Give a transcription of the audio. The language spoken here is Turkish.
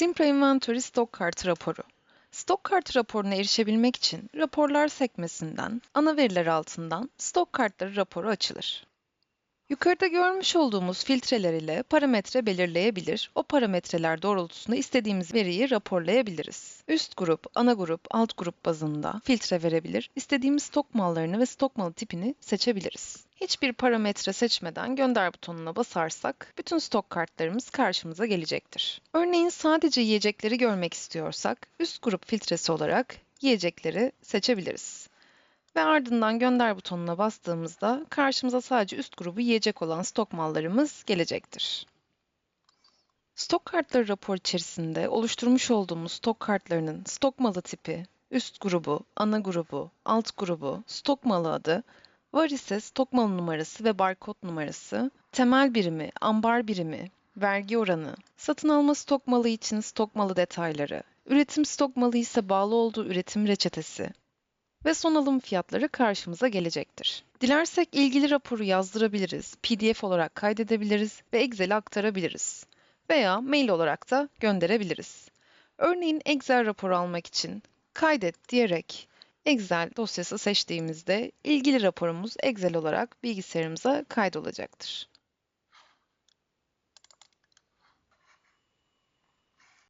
Simpra Inventory Stok Kartı raporu. Stok kartı raporuna erişebilmek için raporlar sekmesinden, ana veriler altından stok kartları raporu açılır. Yukarıda görmüş olduğumuz filtreler ile parametre belirleyebilir, o parametreler doğrultusunda istediğimiz veriyi raporlayabiliriz. Üst grup, ana grup, alt grup bazında filtre verebilir, istediğimiz stok mallarını ve stok malı tipini seçebiliriz. Hiçbir parametre seçmeden gönder butonuna basarsak bütün stok kartlarımız karşımıza gelecektir. Örneğin sadece yiyecekleri görmek istiyorsak üst grup filtresi olarak yiyecekleri seçebiliriz. Ve ardından gönder butonuna bastığımızda karşımıza sadece üst grubu yiyecek olan stok mallarımız gelecektir. Stok kartları rapor içerisinde oluşturmuş olduğumuz stok kartlarının stok malı tipi, üst grubu, ana grubu, alt grubu, stok malı adı, var ise stok malı numarası ve barkod numarası, temel birimi, ambar birimi, vergi oranı, satın alma stok malı için stok malı detayları, üretim stok malı ise bağlı olduğu üretim reçetesi, ve son alım fiyatları karşımıza gelecektir. Dilersek ilgili raporu yazdırabiliriz, PDF olarak kaydedebiliriz ve Excel'e aktarabiliriz. Veya mail olarak da gönderebiliriz. Örneğin Excel raporu almak için kaydet diyerek Excel dosyası seçtiğimizde ilgili raporumuz Excel olarak bilgisayarımıza kaydolacaktır.